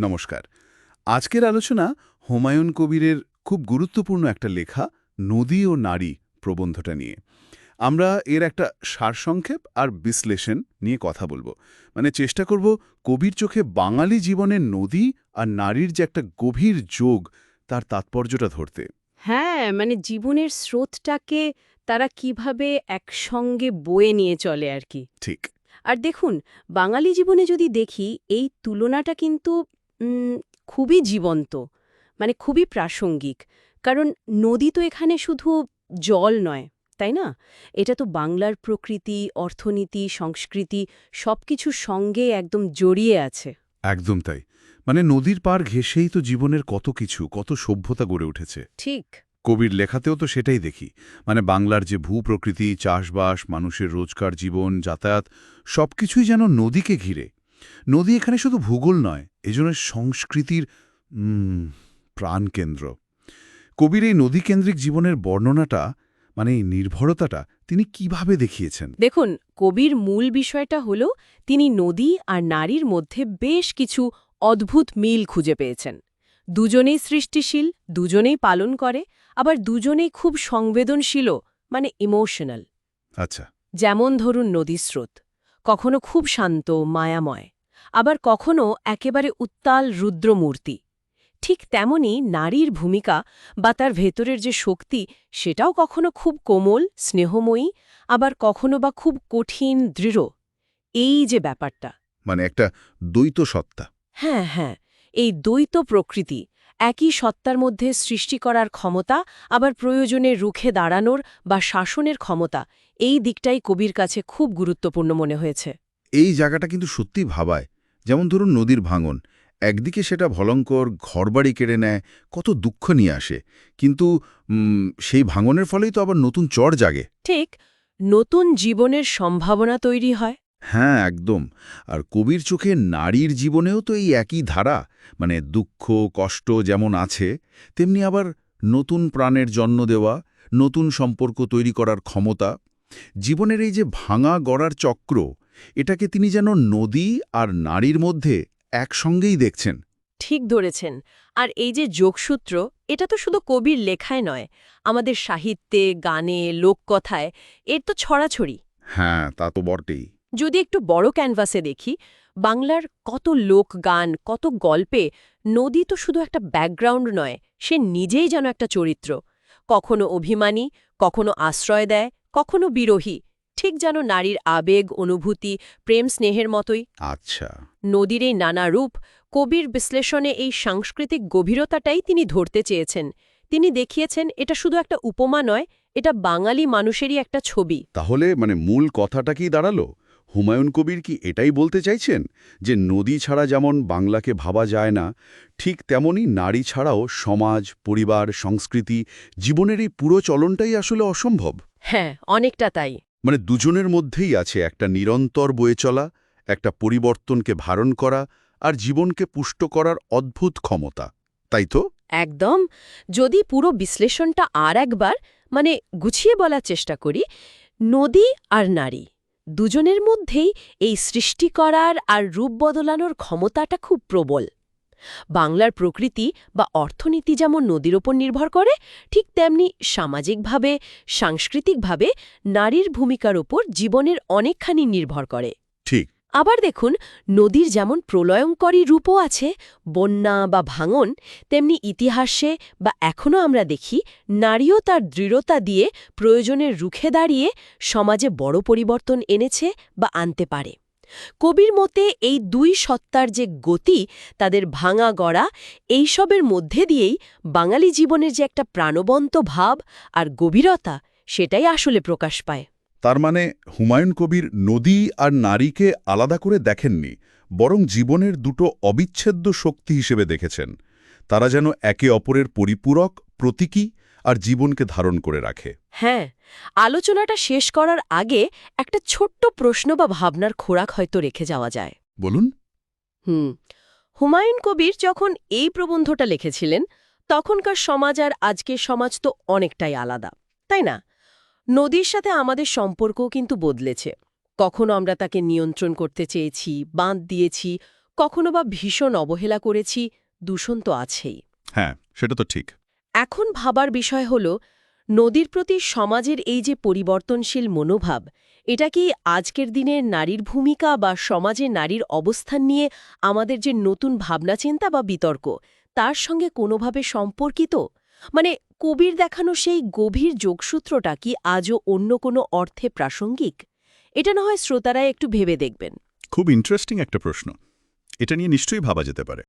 নমস্কার। আজকের আলোচনা হুমায়ুন কবিরের খুব গুরুত্বপূর্ণ একটা লেখা নদী ও নারী প্রবন্ধটা নিয়ে। আমরা এর একটা সারসংক্ষেপ আর বিশ্লেষণ নিয়ে কথা বলব। মানে চেষ্টা করব কবির চোখে বাঙালি জীবনের নদী আর নারীর যে একটা গভীর যোগ তার তাৎপর্যটা ধরতে। হ্যাঁ মানে জীবনের স্রোতটাকে তারা কীভাবে একসঙ্গে বয়ে নিয়ে চলে আর কি। ঠিক। আর দেখুন বাঙালি জীবনে যদি দেখি এই তুলনাটা কিন্তু খুবই জীবন্ত মানে খুবই প্রাসঙ্গিক। কারণ নদী তো এখানে শুধু জল নয় তাই না? এটা তো বাংলার প্রকৃতি অর্থনীতি সংস্কৃতি সবকিছুর সঙ্গে একদম জড়িয়ে আছে। একদম তাই। মানে নদীর পার ঘেঁষেই তো জীবনের কত কিছু কত সভ্যতা গড়ে উঠেছে। ঠিক। কবির লেখাতেও তো সেটাই দেখি। মানে বাংলার যে ভূপ্রকৃতি চাষবাস মানুষের রোজকার জীবন যাতায়াত সবকিছুই যেন নদীকে ঘিরে। নদী এখানে শুধু ভূগোল নয় এজন্য সংস্কৃতির প্রাণকেন্দ্র। কবির এই নদীকেন্দ্রিক জীবনের বর্ণনাটা মানে এই নির্ভরতাটা তিনি কীভাবে দেখিয়েছেন? দেখুন কবির মূল বিষয়টা হল তিনি নদী আর নারীর মধ্যে বেশ কিছু অদ্ভুত মিল খুঁজে পেয়েছেন। দুজনেই সৃষ্টিশীল দুজনেই পালন করে আবার দুজনেই খুব সংবেদনশীলও মানে ইমোশনাল। আচ্ছা। যেমন ধরুন নদীস্রোত কখনো খুব শান্ত মায়াময় আবার কখনো একেবারে উত্তাল রুদ্রমূর্তি। ঠিক তেমনি নারীর ভূমিকা বা তার ভেতরের যে শক্তি সেটাও কখনো খুব কোমল স্নেহময়ী আবার কখনো বা খুব কঠিন দৃঢ়। এই যে ব্যাপারটা। মানে একটা দ্বৈত সত্তা। হ্যাঁ হ্যাঁ এই দ্বৈত প্রকৃতি একই সত্তার মধ্যে সৃষ্টি করার ক্ষমতা আবার প্রয়োজনে রুখে দাঁড়ানোর বা শাসনের ক্ষমতা এই দিকটাই কবির কাছে খুব গুরুত্বপূর্ণ মনে হয়েছে। এই জায়গাটা কিন্তু সত্যি ভাবায়। যেমন ধরুন নদীর ভাঙন একদিকে সেটা ভলঙ্কর ঘরবাড়ি কেড়ে নেয় কত দুঃখ নিয়ে আসে। কিন্তু সেই ভাঙনের ফলেই তো আবার নতুন চর জাগে। ঠিক নতুন জীবনের সম্ভাবনা তৈরি হয়। হ্যাঁ একদম। আর কবির চোখে নারীর জীবনেও তো এই একই ধারা মানে দুঃখ কষ্ট যেমন আছে তেমনি আবার নতুন প্রাণের জন্ম দেওয়া নতুন সম্পর্ক তৈরি করার ক্ষমতা। জীবনের এই যে ভাঙা গড়ার চক্র এটাকে তিনি যেন নদী আর নারীর মধ্যে একসঙ্গেই দেখছেন। ঠিক ধরেছেন। আর এই যে যোগসূত্র এটা তো শুধু কবির লেখায় নয় আমাদের সাহিত্যে গানে লোককথায় এর তো ছড়াছড়ি। হ্যাঁ তা তো বটেই। যদি একটু বড় ক্যানভাসে দেখি বাংলার কত লোকগান কত গল্পে নদী তো শুধু একটা ব্যাকগ্রাউন্ড নয় সে নিজেই যেন একটা চরিত্র। কখনো অভিমানী কখনো আশ্রয় দেয় কখনো বিরোহী ঠিক যেন নারীর আবেগ অনুভূতি প্রেম স্নেহের মতোই। আচ্ছা। নদীর এই নানা রূপ কবির বিশ্লেষণে এই সাংস্কৃতিক গভীরতাটাই তিনি ধরতে চেয়েছেন। তিনি দেখিয়েছেন এটা শুধু একটা উপমা নয় এটা বাঙালি মানুষেরই একটা ছবি। তাহলে মানে মূল কথাটা কি দাঁড়াল? হুমায়ুন কবির কি এটাই বলতে চাইছেন? যে নদী ছাড়া যেমন বাংলাকে ভাবা যায় না ঠিক তেমনি নারী ছাড়াও সমাজ পরিবার সংস্কৃতি জীবনের এই পুরো চলনটাই আসলে অসম্ভব। হ্যাঁ অনেকটা তাই। মানে দুজনের মধ্যেই আছে একটা নিরন্তর বয়ে চলা একটা পরিবর্তনকে ধারণ করা আর জীবনকে পুষ্ট করার অদ্ভুত ক্ষমতা। তাই তো? একদম। যদি পুরো বিশ্লেষণটা আর একবার মানে গুছিয়ে বলার চেষ্টা করি নদী আর নারী। দুজনের মধ্যেই এই সৃষ্টি করার আর রূপ বদলানোর ক্ষমতাটা খুব প্রবল। বাংলার প্রকৃতি বা অর্থনীতি যেমন নদীর ওপর নির্ভর করে, ঠিক তেমনি সামাজিকভাবে, সাংস্কৃতিকভাবে নারীর ভূমিকার ওপর জীবনের অনেকখানি নির্ভর করে। ঠিক। আবার দেখুন, নদীর যেমন প্রলয়ঙ্করী রূপও আছে, বন্যা বা ভাঙন, তেমনি ইতিহাসে বা এখনও আমরা দেখি, নারীও তার দৃঢ়তা দিয়ে প্রয়োজনের রুখে দাঁড়িয়ে সমাজে বড় পরিবর্তন এনেছে বা আনতে পারে। কবির মতে এই দুই সত্তার যে গতি, তাদের ভাঙা গড়া, এইসবের মধ্যে দিয়েই বাঙালি জীবনের যে একটা প্রাণবন্ত ভাব আর গভীরতা, সেটাই আসলে প্রকাশ পায়। তার মানে হুমায়ুন কবির নদী আর নারীকে আলাদা করে দেখেননি বরং জীবনের দুটো অবিচ্ছেদ্য শক্তি হিসেবে দেখেছেন। তারা যেন একে অপরের পরিপূরক প্রতীকী আর জীবনকে ধারণ করে রাখে। হ্যাঁ আলোচনাটা শেষ করার আগে একটা ছোট্ট প্রশ্ন বা ভাবনার খোরাক হয়তো রেখে যাওয়া যায়। বলুন। হুম হুমায়ুন কবির যখন এই প্রবন্ধটা লিখেছিলেন তখনকার সমাজ আর আজকের সমাজ তো অনেকটাই আলাদা তাই না? নদীর সাথে আমাদের সম্পর্কও কিন্তু বদলেছে। কখনো আমরা তাকে নিয়ন্ত্রণ করতে চেয়েছি বাঁধ দিয়েছি কখনো বা ভীষণ অবহেলা করেছি দূষণ তো আছেই। হ্যাঁ সেটা তো ঠিক। এখন ভাবার বিষয় হল নদীর প্রতি সমাজের এই যে পরিবর্তনশীল মনোভাব এটা কি আজকের দিনের নারীর ভূমিকা বা সমাজে নারীর অবস্থান নিয়ে আমাদের যে নতুন ভাবনাচিন্তা বা বিতর্ক তার সঙ্গে কোনোভাবে সম্পর্কিত? মানে কবির দেখানো সেই গভীর যোগসূত্রটা কি আজও অন্য কোনো অর্থে প্রাসঙ্গিক? এটা না হয় শ্রোতারা একটু ভেবে দেখবেন। খুব ইন্টারেস্টিং একটা প্রশ্ন। এটা নিয়ে নিশ্চয়ই ভাবা যেতে পারে।